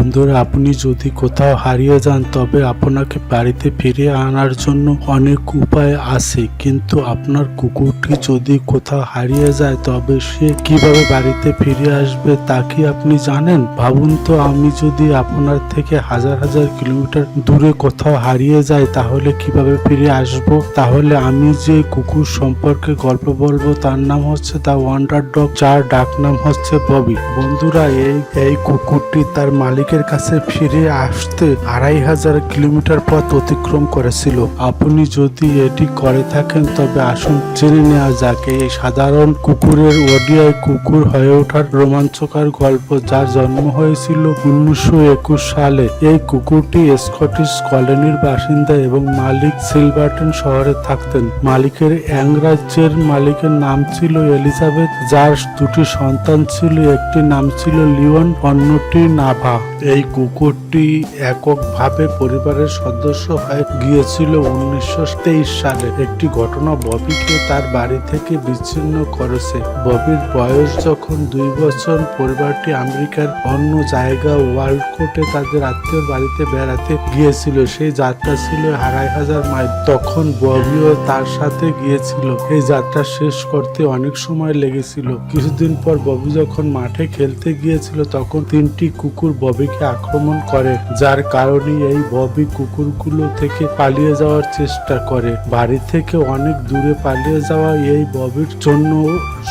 বন্ধুরা, আপনি যদি কোথাও হারিয়ে যান, তবে আপনাকে বাড়িতে ফিরে আনার জন্য অনেক উপায় আছে। কিন্তু আপনার কুকুরটি যদি কোথাও হারিয়ে যায়, তবে সে কীভাবে বাড়িতে ফিরে আসবে তা কি আপনি জানেন? ভাবুন তো, আমি যদি আপনার থেকে হাজার হাজার কিলোমিটার দূরে কোথাও হারিয়ে যাই, তাহলে কীভাবে ফিরে আসব? তাহলে আমি যে কুকুর সম্পর্কে গল্প বলব, তার নাম হচ্ছে দ্য ওয়ান্ডার ডগ, যার ডাক নাম হচ্ছে ববি। বন্ধুরা, এই এই কুকুরটি তার মালিকের কাছে ফিরে আসতে আড়াই হাজার কিলোমিটার পথ অতিক্রম করেছিল। আপনি যদি এটি করে থাকেন, তবে আসুন জেনে নেওয়া যাক, এই সাধারণ কুকুরের ওডিআই কুকুর হয়ে ওঠার রোমাঞ্চকর গল্প যার জন্ম হয়েছিল উনিশশো একুশ সালে। এই কুকুরটি স্কটিশ কলোনির বাসিন্দা এবং মালিক সিলভারটন শহরে থাকতেন। মালিকের অ্যাংরাজ্যের মালিকের নাম ছিল এলিজাবেথ। যার দুটি সন্তান ছিল, একটি নাম ছিল লিওন, অন্যটি নাভা। এই কুকুরটি এককভাবে পরিবারের সদস্য হয়ে গিয়েছিল উনিশশো তেইশ সালে। একটি ঘটনা ববিকে তার বাড়ি থেকে বিচ্ছিন্ন করেছে। ববির বয়স যখন দুই বছর, পরিবারটি আমেরিকার অন্য জায়গা ওয়ার্ল্ড কোর্টে তাদের আত্মীয় বাড়িতে বেড়াতে গিয়েছিল। সেই যাত্রা ছিল আড়াই হাজার মাইল। তখন ববিও তার সাথে গিয়েছিল। এই যাত্রা শেষ করতে অনেক সময় লেগেছিল। কিছুদিন পর ববি যখন মাঠে খেলতে গিয়েছিল, তখন তিনটি কুকুর ববিকে আক্রমণ করে, যার কারণে এই ববি কুকুরগুলো থেকে পালিয়ে যাওয়ার চেষ্টা করে। বাড়ি থেকে অনেক দূরে পালিয়ে যাওয়া এই ববির জন্য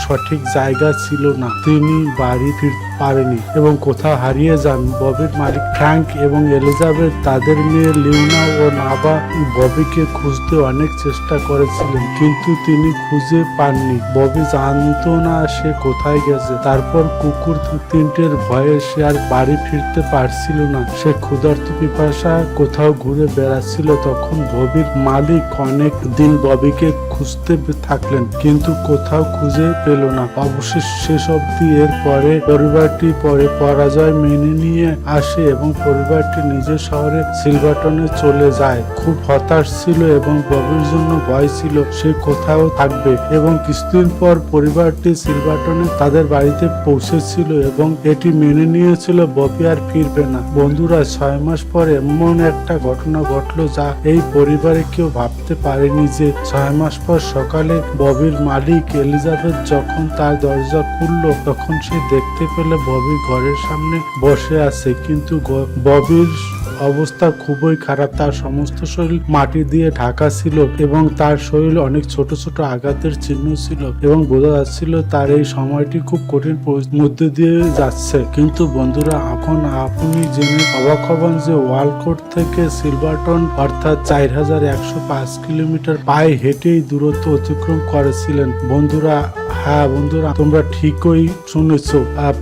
সঠিক জায়গা ছিল না। তিনি বাড়ি ফিরতে পারেনি এবং কোথাও হারিয়ে যান। ববির মালিক ফ্র্যাঙ্ক এবং এলিজাবেথ তাদের মেয়ে লিউনা ও নাবা ববিকে খুঁজতে অনেক চেষ্টা করেছিলেন, কিন্তু তিনি খুঁজে পাননি। ববি জানতো না সে কোথায় গেছে। তারপর কুকুর তিনটের ভয়ে সে আর বাড়ি ফিরতে পারছিল না। সে ক্ষুধার্ত পিপাসা কোথাও ঘুরে বেড়াচ্ছিল। তখন ববির মালিক অনেক দিন ববিকে খুঁজতে থাকলেন, কিন্তু কোথাও খুঁজে পেল না। অবশেষ শেষ অব্দি এর পরে পরিবারটি পরে পরাজয় মেনে নিয়ে আসে এবং পরিবারটি নিজের শহরে সিলভারটনে চলে যায়। খুব হতাশ ছিল এবং ববির জন্য ভয় ছিল সে কোথাও থাকবে এবং কিছুদিন পর পরিবারটি সিলভারটনে তাদের বাড়িতে পৌঁছেছিল এবং এটি মেনে নিয়েছিল ববি আর ফিরবে না। বন্ধুরা, ছয় মাস পর এমন একটা ঘটনা ঘটলো যা এই পরিবারে কেউ ভাবতে পারেনি যে ছয় মাস পর সকালে ববির মালিক এলিজাবেথ যখন তার দরজা খুললো, তখন সে দেখতে পেলে ববি ঘরের সামনে বসে আছে। কিন্তু ববির অবস্থা খুবই খারাপ। তার সমস্ত শরীর মাটি দিয়ে ঢাকা ছিল এবং তার শরীর অনেক ছোট ছোট আঘাতের চিহ্ন ছিল এবং বোঝা যাচ্ছিল তার এই সময়টি খুব কঠিন মধ্যে দিয়ে যাচ্ছে। কিন্তু বন্ধুরা, এখন আপনি জেনে অবাক হবেন যে ওয়ালকোট থেকে সিলভারটন অর্থাৎ চার হাজার একশো পাঁচ কিলোমিটার পায়ে হেঁটেই দূরত্ব অতিক্রম করেছিলেন। বন্ধুরা হ্যাঁ বন্ধুরা, তোমরা ঠিকই শুনেছ।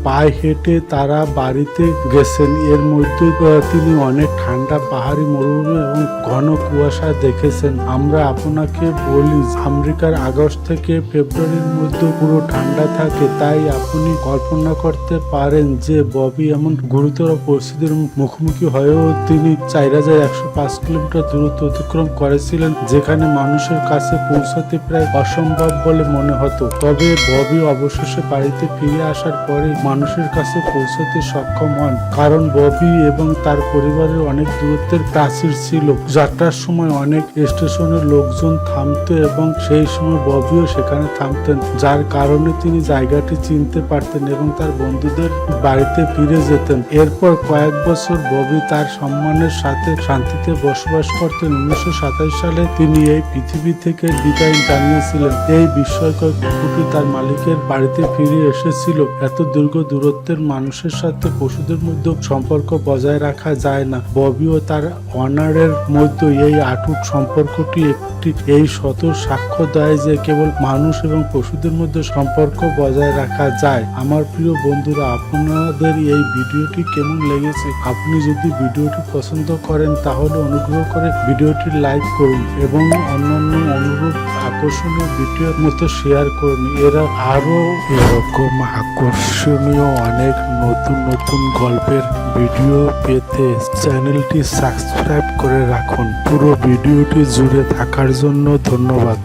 পায়ে হেঁটে তারা বাড়িতে গেছেন। এর মধ্যে তিনি অনেক ঠান্ডা, পাহাড়ি মরুভূমি এবং ঘন কুয়াশা দেখেছেন। আমরা আপনাকে বলি, আমেরিকার আগস্ট থেকে ফেব্রুয়ারির মধ্যে পুরো ঠান্ডা থাকে, তাই আপনি কল্পনা করতে পারেন যে ববি এমন গুরুতর পরিস্থিতির মুখোমুখি হয়েও তিনি চার হাজার একশো পাঁচ কিলোমিটার দূরত্ব অতিক্রম করেছিলেন, যেখানে মানুষের কাছে পৌঁছাতে প্রায় অসম্ভব বলে মনে হতো। তবে ববি অবশেষে বাড়িতে ফিরে আসার পরে মানুষের কাছে পৌঁছতে সক্ষম হন। কারণ ববি এবং তার পরিবারের অনেক দূরত্বের প্রাচীর ছিল। যাত্রার সময় অনেক স্টেশনের লোকজন থামতো এবং সেই সময় ববিও সেখানে থামতেন। যার কারণে তিনি জায়গাটি চিনতে পারতেন এবং তার বন্ধুদের বাড়িতে ফিরে যেতেন। এরপর কয়েক বছর ববি তার সম্মানের সাথে শান্তিতে বসবাস করতেন। উনিশশো সাতাশ সালে তিনি এই পৃথিবী থেকে বিদায় জানিয়েছিলেন। এই বিস্ময়কর কুকুরটি তার মালিকের বাড়িতে ফিরে এসেছিল। এত দীর্ঘ দূরত্বের মানুষের সাথে পশুদের মধ্যে সম্পর্ক বজায় রাখা যায় না। ববি ও তার অনারের মধ্যে এই আটুট সম্পর্কটি একটি। এই শত সাক্ষ্য দেয় যে কেবল মানুষ এবং পশুদের মধ্যে সম্পর্ক বজায় রাখা যায়। আমার প্রিয় বন্ধুরা, আপনাদের এই ভিডিওটি কেমন লেগেছে? আপনি যদি ভিডিওটি পছন্দ করেন, তাহলে অনুগ্রহ করে ভিডিওটি লাইক করুন এবং অন্যান্য অনুরূপ আকর্ষণীয় ভিডিওর মতো শেয়ার করুন। এরা আরও এরকম আকর্ষণীয় অনেক নতুন নতুন গল্পের ভিডিও পেতে চ্যানেলটি সাবস্ক্রাইব করে রাখুন। পুরো ভিডিওটি জুড়ে থাকার জন্য ধন্যবাদ।